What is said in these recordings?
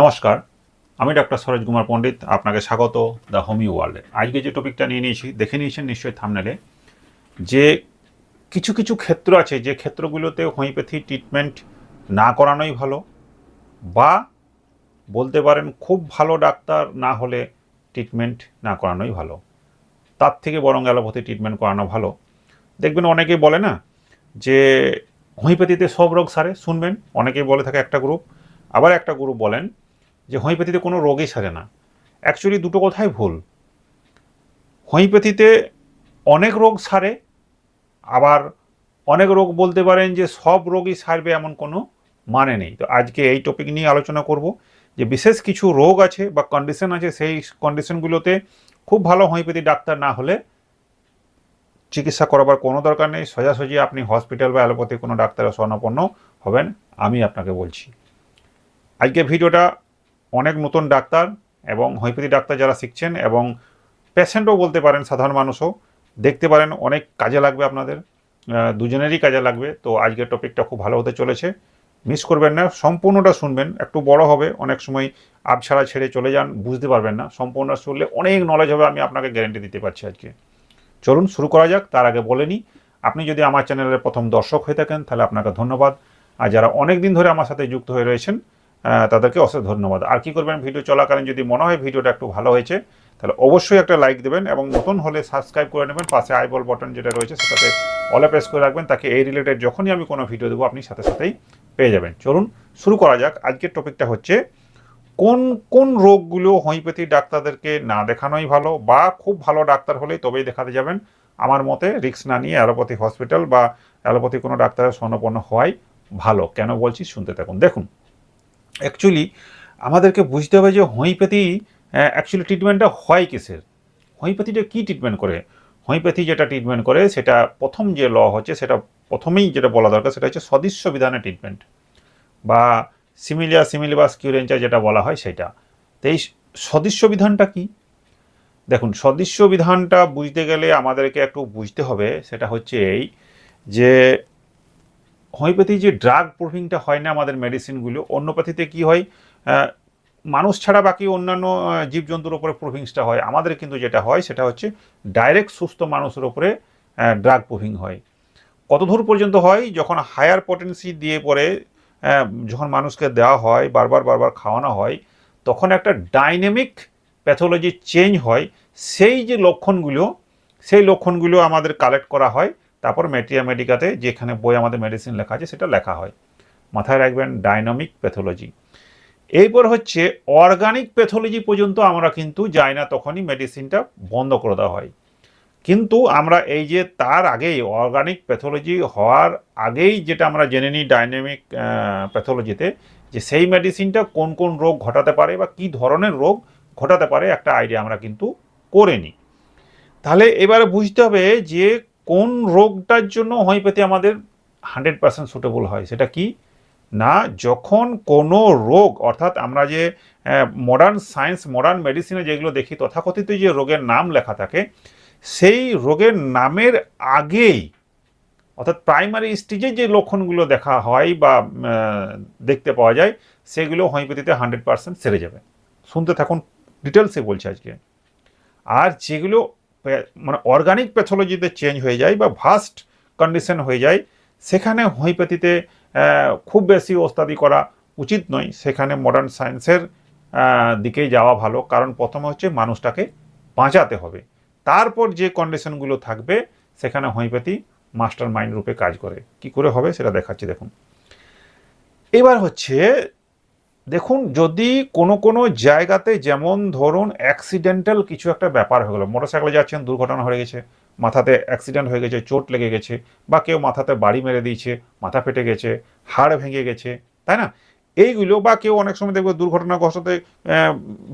নমস্কার, আমি ডক্টর সরোজ কুমার পণ্ডিত, আপনাকে স্বাগত দ্য হোমিও ওয়ার্ল্ডে। আজকে যে টপিকটা নিয়ে নিয়েছি, দেখে নিয়েছেন নিশ্চয়ই থামনেলে, যে কিছু কিছু ক্ষেত্র আছে, যে ক্ষেত্রগুলোতে হোমিওপ্যাথি ট্রিটমেন্ট না করানোই ভালো, বা বলতে পারেন খুব ভালো ডাক্তার না হলে ট্রিটমেন্ট না করানোই ভালো। তার থেকে বরং অ্যালোপ্যাথি ট্রিটমেন্ট করানো ভালো। দেখবেন অনেকেই বলে না যে হোমিওপ্যাথিতে সব রোগ সারে, শুনবেন? অনেকেই বলে থাকে একটা গ্রুপ, আবার একটা গ্রুপ বলেন যে হোমিওপ্যাথিতে কোনো রোগই সারে না। অ্যাকচুয়ালি দুটো কথাই ভুল। হোমিওপ্যাথিতে অনেক রোগ সারে আবার অনেক রোগ বলতে পারেন যে সব রোগই সারবে এমন কোনো মানে নেই। তো আজকে এই টপিক নিয়ে আলোচনা করব যে বিশেষ কিছু রোগ আছে বা কন্ডিশন আছে সেই কন্ডিশনগুলোতে খুব ভালো হোমিওপ্যাথি ডাক্তার না হলে চিকিৎসা করাবার কোনো দরকার নেই। সোজাসুজি আপনি হসপিটাল বা অ্যালোপ্যাথি কোনো ডাক্তারের স্বর্ণপন্ন হবেন, আমি আপনাকে বলছি। আজকে ভিডিওটা অনেক নতুন ডাক্তার এবং হোমিওপ্যাথি ডাক্তার যারা শিখছেন এবং পেশেন্টও বলতে পারেন সাধারণ মানুষও, দেখতে পারেন অনেক কাজে লাগবে আপনাদের দুজনেরই কাজে লাগবে। তো আজকের টপিকটা খুব ভালো হতে চলেছে। মিস করবেন না, সম্পূর্ণটা শুনবেন, একটু বড় হবে, অনেক সময় আবছাড়া ছেড়ে চলে যান, বুঝতে পারবেন না। সম্পূর্ণটা শুনলে অনেক নলেজ হবে, আমি আপনাকে গ্যারেন্টি দিতে পারছি আজকে। চলুন শুরু করা যাক, তার আগে বলে নিই, আপনি যদি আমার চ্যানেলের প্রথম দর্শক হয়ে থাকেন, তাহলে আপনাকে ধন্যবাদ। আর যারা অনেক দিন ধরে আমার সাথে যুক্ত হয়ে রয়েছেন তাদেরকে অশেষ ধন্যবাদ। আর কি করবেন? ভিডিও চলাকালীন যদি মনে হয় ভিডিওটা একটু ভালো হয়েছে, তাহলে অবশ্যই একটা লাইক দেবেন এবং নতুন হলে সাবস্ক্রাইব করে নেবেন। পাশে আইবল বটন যেটা রয়েছে, সেটাতে অলে প্রেস করে রাখবেন, তাকে এই রিলেটেড যখনই আমি কোনো ভিডিও দেবো, আপনি সাথে সাথেই পেয়ে যাবেন। চলুন, শুরু করা যাক। আজকের টপিকটা হচ্ছে, কোন কোন রোগগুলো হোমিওপ্যাথি ডাক্তারদেরকে না দেখানোই ভালো বা খুব ভালো ডাক্তার হলেই তবেই দেখাতে যাবেন? আমার মতে রিস্ক না নিয়ে অ্যালোপ্যাথি হসপিটাল বা অ্যালোপ্যাথি কোনো ডাক্তারের স্বর্ণপন্ন হওয়াই ভালো। কেন বলছি? শুনতে থাকুন। দেখুন। অ্যাকচুয়ালি আমাদেরকে বুঝতে হবে যে হোমিওপ্যাথি অ্যাকচুয়ালি ট্রিটমেন্টটা হয় কিসের? হোমিওপ্যাথিটা কী ট্রিটমেন্ট করে? হোমিওপ্যাথি যেটা ট্রিটমেন্ট করে, সেটা প্রথম যে ল হচ্ছে, সেটা প্রথমেই যেটা বলা দরকার, সেটা হচ্ছে সদৃশ্য বিধানের ট্রিটমেন্ট বা সিমিলিয়া সিমিলিবাস কিউরেঞ্চা যেটা বলা হয় সেটা। তো এই সদৃশ্য বিধানটা কী? দেখুন সদৃশ্য বিধানটা বুঝতে গেলে আমাদেরকে একটু বুঝতে হবে, সেটা হচ্ছে এই যে হোমিওপ্যাথি যে ড্রাগ প্রুফিংটা হয় না আমাদের মেডিসিনগুলো অন্যপ্যাথিতে কি হয়? মানুষ ছাড়া বাকি অন্যান্য জীবজন্তুর উপরে প্রুফিংসটা হয়। আমাদের কিন্তু যেটা হয়, সেটা হচ্ছে ডাইরেক্ট সুস্থ মানুষের উপরে ড্রাগ প্রুফিং হয়। কত দূর পর্যন্ত হয়? যখন হায়ার পটেন্সি দিয়ে পরে যখন মানুষকে দেওয়া হয়, বারবার বারবার খাওয়ানো হয়, তখন একটা ডাইনামিক প্যাথোলজি চেঞ্জ হয়। সেই যে লক্ষণগুলো, সেই লক্ষণগুলো আমাদের কালেক্ট করা হয়। তারপর মেট্রিয়া মেডিকাতে যেখানে বই আমাদের মেডিসিন লেখা আছে, সেটা লেখা হয়। মাথায় রাখবেন ডাইনামিক প্যাথোলজি এরপর হচ্ছে অর্গানিক প্যাথোলজি পর্যন্ত আমরা কিন্তু যাই না, তখনই মেডিসিনটা বন্ধ করে দেওয়া হয়। কিন্তু আমরা এই যে তার আগেই অর্গানিক প্যাথোলজি হওয়ার আগেই যেটা আমরা জেনে নিই ডাইনামিক প্যাথোলজিতে যে সেই মেডিসিনটা কোন কোন রোগ ঘটাতে পারে বা কী ধরনের রোগ ঘটাতে পারে একটা আইডিয়া আমরা কিন্তু করে নিই। তাহলে এবারে বুঝতে হবে যে কোন রোগটার জন্য হোমিওপ্যাথি আমাদের হান্ড্রেড পার্সেন্ট সুটেবল হয়? সেটা কি? না, যখন কোনো রোগ, অর্থাৎ আমরা যে মডার্ন সায়েন্স মডার্ন মেডিসিনে যেগুলো দেখি, তথাকথিত যে রোগের নাম লেখা থাকে, সেই রোগের নামের আগেই, অর্থাৎ প্রাইমারি স্টেজে যে লক্ষণগুলো দেখা হয় বা দেখতে পাওয়া যায়, সেগুলো হোমিওপ্যাথিতে হান্ড্রেড পার্সেন্ট সেরে যাবে। শুনতে থাকুন ডিটেলসে বলছি আজকে। আর যেগুলো মানে অর্গানিক প্যাথোলজিতে চেঞ্জ হয়ে যায় বা ভাস্ট কন্ডিশন হয়ে যায়, সেখানে হোমিওপ্যাথিতে খুব বেশি ওস্তাদি করা উচিত নয়। সেখানে মডার্ন সায়েন্সের দিকে যাওয়া ভালো। কারণ প্রথমে হচ্ছে মানুষটাকে বাঁচাতে হবে। তারপর যে কন্ডিশনগুলো থাকবে, সেখানে হোমিওপ্যাথি মাস্টার মাইন্ড রূপে কাজ করে। কি করে হবে সেটা দেখাচ্ছি, দেখুন। এবার হচ্ছে দেখুন, যদি কোনো কোনো জায়গাতে যেমন ধরুন অ্যাক্সিডেন্টাল কিছু একটা ব্যাপার হয়ে গেলো মোটরসাইকেলে যাচ্ছেন, দুর্ঘটনা হয়ে গেছে, মাথাতে অ্যাক্সিডেন্ট হয়ে গেছে, চোট লেগে গেছে, বা কেউ মাথাতে বাড়ি মেরে দিয়েছে, মাথা ফেটে গেছে, হাড় ভেঙে গেছে, তাই না? এইগুলো বা কেউ অনেক সময় দেখবে দুর্ঘটনাগ্রস্ততে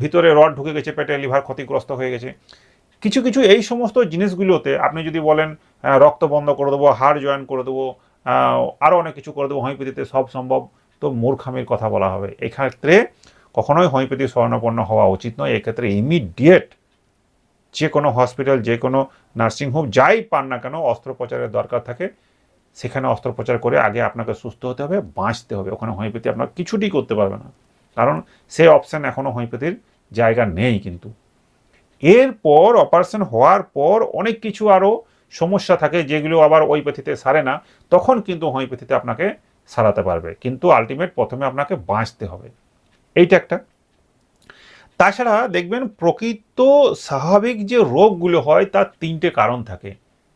ভিতরে রড ঢুকে গেছে, পেটে লিভার ক্ষতিগ্রস্ত হয়ে গেছে। কিছু কিছু এই সমস্ত জিনিসগুলোতে আপনি যদি বলেন রক্ত বন্ধ করে দেবো, হাড় জয়েন করে দেবো আরও অনেক কিছু করে দেবো, হোমিওপ্যাথিতে সব সম্ভব তো মূর্খামির কথা বলা হবে। এক্ষেত্রে কখনোই হোমিওপ্যাথি স্বর্ণপন্ন হওয়া উচিত নয়। এক্ষেত্রে ইমিডিয়েট যে কোনো হসপিটাল যে কোনো নার্সিংহোম যাই পান না কেন, অস্ত্রোপচারের দরকার থাকে। সেখানে অস্ত্রোপচার করে আগে আপনাকে সুস্থ হতে হবে, বাঁচতে হবে। ওখানে হোমিওপ্যাথি আপনার কিছুটি করতে পারবে না। কারণ সেই অপশান এখনও হোমিওপ্যাথির জায়গা নেই কিন্তু। এরপর অপারেশন হওয়ার পর অনেক কিছু আরও সমস্যা থাকে যেগুলো আবার ওইপ্যাথিতে সারে না। তখন কিন্তু হোমিওপ্যাথিতে আপনাকে সারাতে পারবে। কিন্তু আলটিমেট প্রথমে আপনাকে বাঁচতে হবে। এইটা একটা। তাছাড়া দেখবেন প্রকৃত স্বাভাবিক যে রোগগুলো হয়, তার তিনটে কারণ থাকে।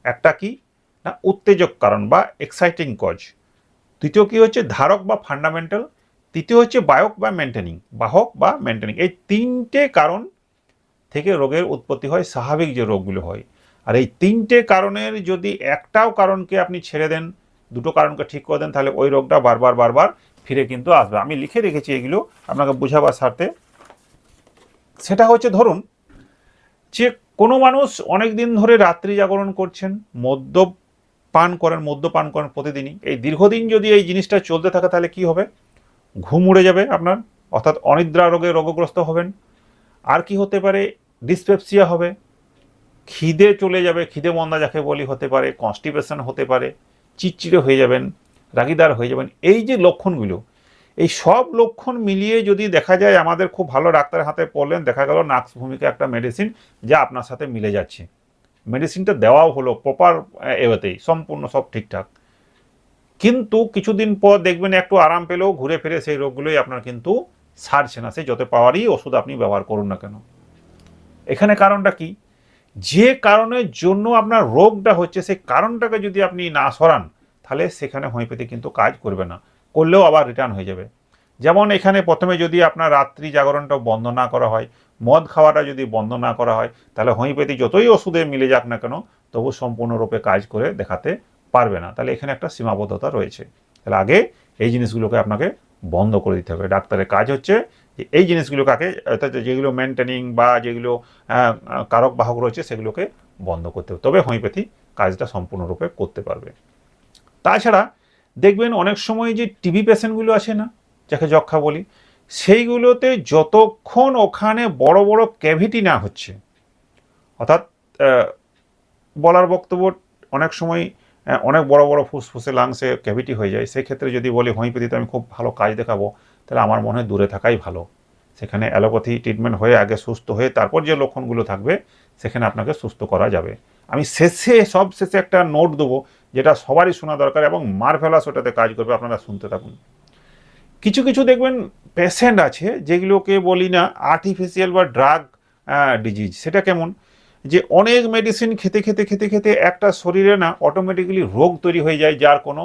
একটা কি? না, উত্তেজক কারণ বা এক্সাইটিং কজ দ্বিতীয় কি হচ্ছে? ধারক বা ফান্ডামেন্টাল তৃতীয় হচ্ছে বায়ক বা মেনটেনিং বাহক বা মেনটেনিং এই তিনটে কারণ থেকে রোগের উৎপত্তি হয়, স্বাভাবিক যে রোগগুলো হয়। আর এই তিনটে কারণের যদি একটাও কারণকে আপনি ছেড়ে দেন দুটো কারণকে ঠিক করে দেন, তাহলে ওই রোগটা বারবার বারবার ফিরে কিন্তু আসবে। আমি লিখে রেখেছি এগুলো, আপনাকে বোঝাবার স্বার্থে। সেটা হচ্ছে, ধরুন, যে কোনো মানুষ অনেক দিন ধরে রাত্রি জাগরণ করছেন মদ্য পান করেন, মদ্যপান করেন প্রতিদিনই। এই দীর্ঘদিন যদি এই জিনিসটা চলতে থাকে, তাহলে কি হবে? ঘুম উড়ে যাবে আপনার, অর্থাৎ অনিদ্রা রোগে রোগগ্রস্ত হবেন। আর কি হতে পারে? ডিসপেপসিয়া হবে। খিদে চলে যাবে, খিদে মন্দা যাকে বলি হতে পারে, কনস্টিপেশন হতে পারে। চিটচিড়ে হয়ে যাবেন, রাগিদার হয়ে যাবেন, এই যে লক্ষণগুলো, এই সব লক্ষণ মিলিয়ে যদি দেখা যায় আমাদের খুব ভালো ডাক্তারের হাতে পড়লেন, দেখা গেল নাক্স ভূমিকা একটা মেডিসিন যা আপনার সাথে মিলে যাচ্ছে। মেডিসিনটা দেওয়াও হলো প্রপার এওয়েতেই সম্পূর্ণ সব ঠিকঠাক। কিন্তু কিছুদিন পর দেখবেন একটু আরাম পেলেও ঘুরে ফিরে সেই রোগগুলোই আপনার কিন্তু সারছে না, সেই যত পাওয়ারই ওষুধ আপনি ব্যবহার করুন না কেন। এখানে কারণটা কি? যে কারণের জন্য আপনার রোগটা হচ্ছে, সেই কারণটাকে যদি আপনি না সরান, তাহলে সেখানে হোমিওপ্যাথি কিন্তু কাজ করবে না। করলেও আবার রিটার্ন হয়ে যাবে। যেমন এখানে প্রথমে যদি আপনার রাত্রি জাগরণটা বন্ধ না করা হয়, মদ খাওয়াটা যদি বন্ধ না করা হয়, তাহলে হোমিওপ্যাথি যতই ওষুধে মিলে যাক না কেন, তবু সম্পূর্ণরূপে কাজ করে দেখাতে পারবে না। তাহলে এখানে একটা সীমাবদ্ধতা রয়েছে। তাহলে আগে এই জিনিসগুলোকে আপনাকে বন্ধ করে দিতে হবে। ডাক্তারের কাজ হচ্ছে এই জিনিসগুলো কাকে অর্থাৎ যেগুলো মেনটেনিং বা যেগুলো কারক বাহক রয়েছে সেগুলোকে বন্ধ করতে হবে। তবে হোমিওপ্যাথি কাজটা সম্পূর্ণরূপে করতে পারবে। তাছাড়া দেখবেন অনেক সময় যে টিবি পেশেন্টগুলো আছে না, যাকে যক্ষা বলি, সেইগুলোতে যতক্ষণ ওখানে বড় বড় ক্যাভিটি না হচ্ছে, অর্থাৎ বলার বক্তব্য অনেক সময় অনেক বড় বড় ফুসফুসে লাংসে ক্যাভিটি হয়ে যায়। সেক্ষেত্রে যদি বলি হোমিওপ্যাথিতে আমি খুব ভালো কাজ দেখাবো। তাহলে আমার মনে হয় দূরে থাকাই ভালো। সেখানে অ্যালোপ্যাথি ট্রিটমেন্ট হয়ে আগে সুস্থ হয়ে তারপর যে লক্ষণগুলো থাকবে, সেখানে আপনাকে সুস্থ করা যাবে। আমি শেষে, সব শেষে একটা নোট দেবো, যেটা সবারই শোনা দরকার এবং মারভেলাস ওটাতে কাজ করবে, আপনারা শুনতে থাকুন। কিছু কিছু দেখবেন পেশেন্ট আছে যেগুলোকে বলি না আর্টিফিশিয়াল বা ড্রাগ ডিজিজ সেটা কেমন? যে অনেক মেডিসিন খেতে খেতে খেতে খেতে একটা শরীরে না অটোমেটিক্যালি রোগ তৈরি হয়ে যায়, যার কোনো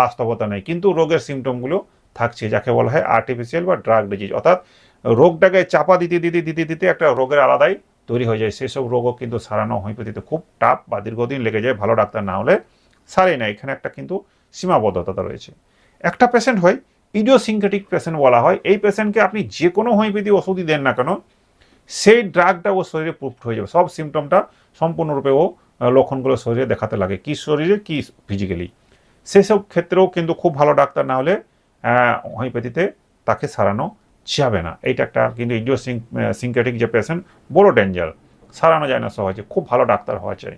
বাস্তবতা নেই। কিন্তু রোগের সিমটমগুলো থাকছে, যাকে বলা হয় আর্টিফিশিয়াল বা ড্রাগ ডিজিজ অর্থাৎ রোগটাকে চাপা দিতে দিতে দিতে দিতে একটা রোগের আলাদাই তৈরি হয়ে যায়। সেসব রোগও কিন্তু সারানো হোমিওপ্যাথিতে খুব টাফ বা দীর্ঘদিন লেগে যায়। ভালো ডাক্তার না হলে সারে না। এখানে একটা কিন্তু সীমাবদ্ধতা রয়েছে। একটা পেশেন্ট হয় ইডিওসিনকেটিক পেশেন্ট বলা হয়। এই পেশেন্টকে আপনি যে কোনো হোমিওপ্যাথি ওষুধই দেন না কেন, সেই ড্রাগটা ও শরীরে প্রুফড হয়ে যাবে। সব সিমটমটা সম্পূর্ণরূপে ও লক্ষণগুলো শরীরে দেখাতে লাগে, কি শরীরে, কি ফিজিক্যালি সেসব ক্ষেত্রেও কিন্তু খুব ভালো ডাক্তার না হলে হোমিওপ্যাথিতে তাকে সারানো যাবে না। এইটা একটা কিন্তু ইডিও সিনকেটিক যে পেশেন্ট বড় ডেঞ্জার সারানো যায় না সহজে, খুব ভালো ডাক্তার হওয়া চাই।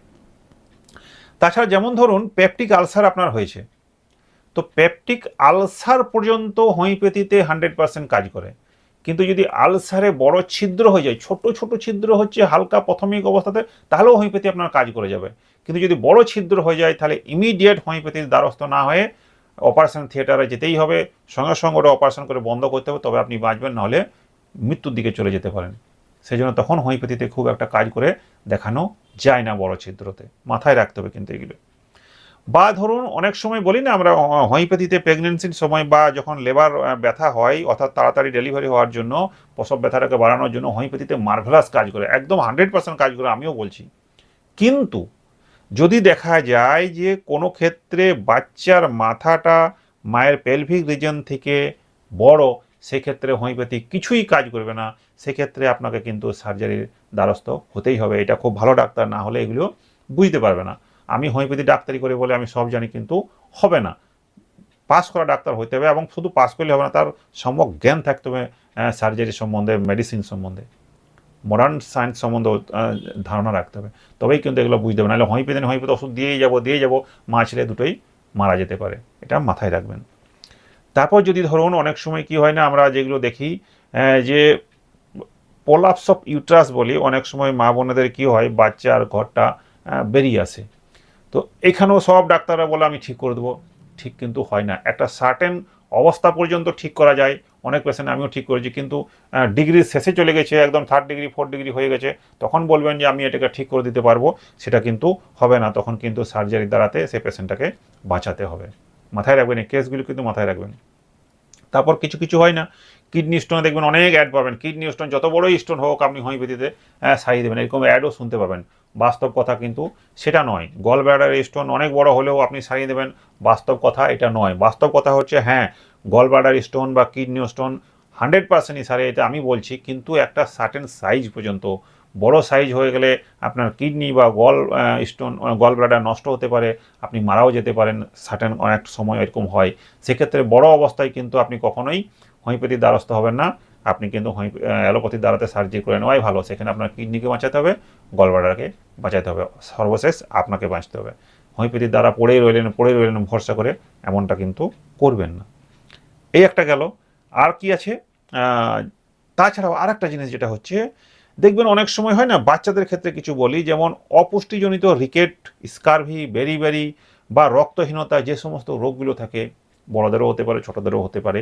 তাছাড়া যেমন ধরুন পেপটিক আলসার আপনার হয়েছে। তো পেপটিক আলসার পর্যন্ত হোমিওপ্যাথিতে হান্ড্রেড পার্সেন্ট কাজ করে। কিন্তু যদি আলসারে বড় ছিদ্র হয়ে যায়, ছোট ছোট ছিদ্র হচ্ছে হালকা প্রাথমিক অবস্থাতে, তাহলেও হোমিওপ্যাথি আপনার কাজ করে যাবে। কিন্তু যদি বড় ছিদ্র হয়ে যায়, তাহলে ইমিডিয়েট হোমিওপ্যাথির দ্বারস্থ না হয়ে অপারেশন থিয়েটারে যেতেই হবে সঙ্গে সঙ্গে ওটা অপারেশন করে বন্ধ করতে হবে, তবে আপনি বাঁচবেন, নাহলে মৃত্যুর দিকে চলে যেতে পারেন। সেই জন্য তখন হোমিওপ্যাথিতে খুব একটা কাজ করে দেখানো যায় না বড় ছিদ্রতে। মাথায় রাখতে হবে কিন্তু এগুলো। বা ধরুন, অনেক সময় বলি না আমরা হোমিওপ্যাথিতে প্রেগনেন্সির সময় বা যখন লেবার ব্যথা হয়, অর্থাৎ তাড়াতাড়ি ডেলিভারি হওয়ার জন্য, প্রসব ব্যথাটাকে বাড়ানোর জন্য হোমিওপ্যাথিতে মার্ভেলাস কাজ করে, একদম হান্ড্রেড পার্সেন্ট কাজ করে, আমিও বলছি। কিন্তু যদি দেখা যায় যে কোনো ক্ষেত্রে বাচ্চার মাথাটা মায়ের পেলভিক রিজন থেকে বড়, সেক্ষেত্রে হোমিওপ্যাথি কিছুই কাজ করবে না। সেক্ষেত্রে আপনাকে কিন্তু সার্জারির দ্বারস্থ হতেই হবে। এটা খুব ভালো ডাক্তার না হলে এগুলো বুঝতে পারবে না। আমি হোমিওপ্যাথি ডাক্তারি করে বলে আমি সব জানি কিন্তু হবে না। পাস করা ডাক্তার হতে হবে এবং শুধু পাস করলে হবে না, তার সম্যক জ্ঞান থাকতে হবে সার্জারি সম্বন্ধে মেডিসিন সম্বন্ধে। মডার্ন সায়েন্স সম্বন্ধে ধারণা রাখতে হবে। তবেই কিন্তু এগুলো বুঝতে হবে। নাহলে হোমিওপ্যাথি হোমিওপ্যাথি ওষুধ দিয়েই যাব দিয়ে যাব মা ছেলে দুটোই মারা যেতে পারে। এটা মাথায় রাখবেন। তারপর যদি ধরুন অনেক সময় কি হয় না, আমরা যেগুলো দেখি যে পোলাপস অফ ইউট্রাস বলি, অনেক সময় মা বোনেদের কি হয় বাচ্চার ঘরটা বেরিয়ে আসে। তো এখানেও সব ডাক্তাররা বলে, আমি ঠিক করে দেবো। ঠিক কিন্তু হয় না। একটা সার্টেন অবস্থা পর্যন্ত ঠিক করা যায়। অনেক পেশেন্ট আমিও ঠিক করেছি, কিন্তু ডিগ্রির শেষে চলে গেছে, একদম থার্ড ডিগ্রি ফোর্থ ডিগ্রি হয়ে গেছে, তখন বলবেন যে আমি এটাকে ঠিক করে দিতে পারব, সেটা কিন্তু হবে না, তখন কিন্তু সার্জারি দ্বারাতে সেই পেশেন্টটাকে বাঁচাতে হবে। মাথায় রাখবেন, এই কেসগুলো কিন্তু মাথায় রাখবেন। তারপর কিছু কিছু হয় না কিডনি স্টোনে দেখবেন অনেক অ্যাড পাবেন কিডনি স্টোন যত বড়ই স্টোন হোক আপনি হোমিওপ্যাথিতে সারিয়ে দেবেন, এরকম অ্যাডও শুনতে পাবেন। বাস্তব কথা কিন্তু সেটা নয় গল ব্লাডার স্টোন অনেক বড় হলেও আপনি সারিয়ে দেবেন, বাস্তব কথা এটা নয়। বাস্তব কথা হচ্ছে হ্যাঁ গল ব্লাডার স্টোন বা কিডনি স্টোন হান্ড্রেড পার্সেন্টই সারে এটা আমি বলছি, কিন্তু একটা সার্টেন সাইজ পর্যন্ত, বড় সাইজ হয়ে গেলে আপনার কিডনি বা গল স্টোন গল ব্লাডার নষ্ট হতে পারে, আপনি মারাও যেতে পারেন সার্টেন অনেক সময় এরকম হয়। সেক্ষেত্রে বড় অবস্থায় কিন্তু আপনি কখনোই হোমিওপ্যাথির দ্বারস্থ হবেন না, আপনি কিন্তু অ্যালোপ্যাথির দ্বারাতে সার্জারি করে নেওয়াই ভালো, সেখানে আপনার কিডনিকে বাঁচাতে হবে গলব্লাডারকে বাঁচাতে হবে, সর্বশেষ আপনাকে বাঁচতে হবে। হোমিওপ্যাথির দ্বারা পড়েই রইলেন পড়েই রইলেন ভরসা করে, এমনটা কিন্তু করবেন না। এই একটা গেল। আর কি আছে? তাছাড়াও আর একটা জিনিস যেটা হচ্ছে, দেখবেন অনেক সময় হয় না, বাচ্চাদের ক্ষেত্রে কিছু বলি, যেমন অপুষ্টিজনিত রিকেট, স্কারভি বেরি বা রক্তহীনতা যে সমস্ত রোগগুলো থাকে, বড়দেরও হতে পারে, ছোটদেরও হতে পারে।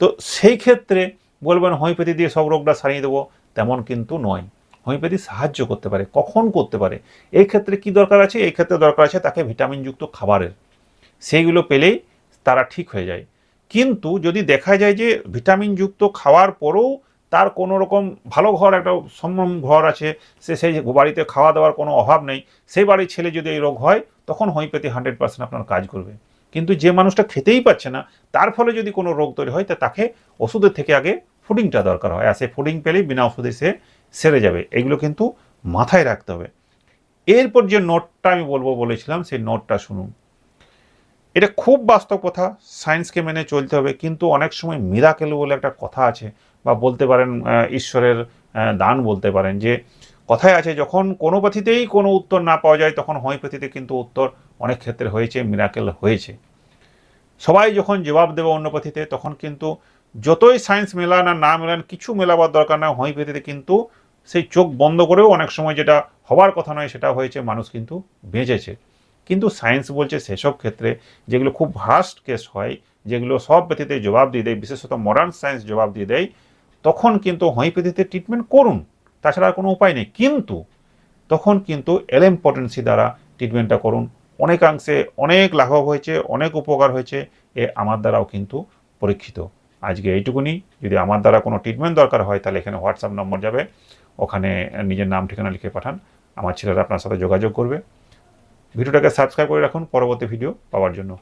তো সেই ক্ষেত্রে বলবেন, হোমিওপ্যাথি দিয়ে সব রোগটা সারিয়ে দেবো, তেমন কিন্তু নয়। হোমিওপ্যাথি সাহায্য করতে পারে, কখন করতে পারে? এই ক্ষেত্রে কি দরকার আছে? এই ক্ষেত্রে দরকার আছে তাকে ভিটামিনযুক্ত খাবারের। সেইগুলো পেলেই তারা ঠিক হয়ে যায়। কিন্তু যদি দেখা যায় যে ভিটামিনযুক্ত খাওয়ার পরেও তার কোনো রকম ভালো ঘর, একটা সম্ভ্রম ঘর আছে, সে সেই বাড়িতে খাওয়া দাওয়ার কোনো অভাব নেই সেই বাড়ির ছেলে যদি এই রোগ হয়, তখন হোমিওপ্যাথি হান্ড্রেড পার্সেন্ট আপনার কাজ করবে। কিন্তু যে মানুষটা খেতেই পাচ্ছে না, তার ফলে যদি কোনো রোগ তৈরি হয়, তা তাকে ওষুধের থেকে আগে ফুডিংটা দরকার হয়। আর সেই ফুডিং পেলেই বিনা ওষুধে সে সেরে যাবে। এগুলো কিন্তু মাথায় রাখতে হবে। এরপর যে নোটটা আমি বলব বলেছিলাম, সেই নোটটা শুনুন। এটা খুব বাস্তব কথা সায়েন্সকে মেনে চলতে হবে, কিন্তু অনেক সময় মিরাকেল বলে একটা কথা আছে, বা বলতে পারেন ঈশ্বরের দান বলতে পারেন, যে কথায় আছে, যখন কোনো পাথিতেই কোনো উত্তর না পাওয়া যায়, তখন হোমিওপ্যাথিতে কিন্তু উত্তর অনেক ক্ষেত্রে হয়েছে মিরাকেল হয়েছে। সবাই যখন জবাব দেবে অন্য পাথিতে, তখন কিন্তু যতই সায়েন্স মেলান আর না মেলান, কিছু মেলাবার দরকার না হোমিওপ্যাথিতে কিন্তু সেই চোখ বন্ধ করেও অনেক সময় যেটা হবার কথা নয়, সেটা হয়েছে, মানুষ কিন্তু বেঁচেছে। কিন্তু সায়েন্স বলছে সেসব ক্ষেত্রে যেগুলো খুব ভাস্ট কেস হয়, যেগুলো সব ব্যথিতে জবাব দিয়ে দেয়, বিশেষত মডার্ন সায়েন্স জবাব দিয়ে দেয়, তখন কিন্তু হোমিওপ্যাথিতে ট্রিটমেন্ট করুন। তাছাড়া কোনো উপায় নেই। কিন্তু তখন কিন্তু এলএম পটেন্সি দ্বারা ট্রিটমেন্টটা করুন। অনেকাংশে অনেক লাঘব হয়েছে, অনেক উপকার হয়েছে, এ আমার দ্বারাও কিন্তু পরীক্ষিত। আজকে এইটুকুনি। যদি আমার দ্বারা কোনো ট্রিটমেন্ট দরকার হয়, তাহলে এখানে হোয়াটসঅ্যাপ নম্বর যাবে। ওখানে নিজের নাম, ঠিকানা লিখে পাঠান। আমার ছেলেরা আপনার সাথে যোগাযোগ করবে। ভিডিওটাকে সাবস্ক্রাইব করে রাখুন পরবর্তী ভিডিও পাওয়ার জন্য।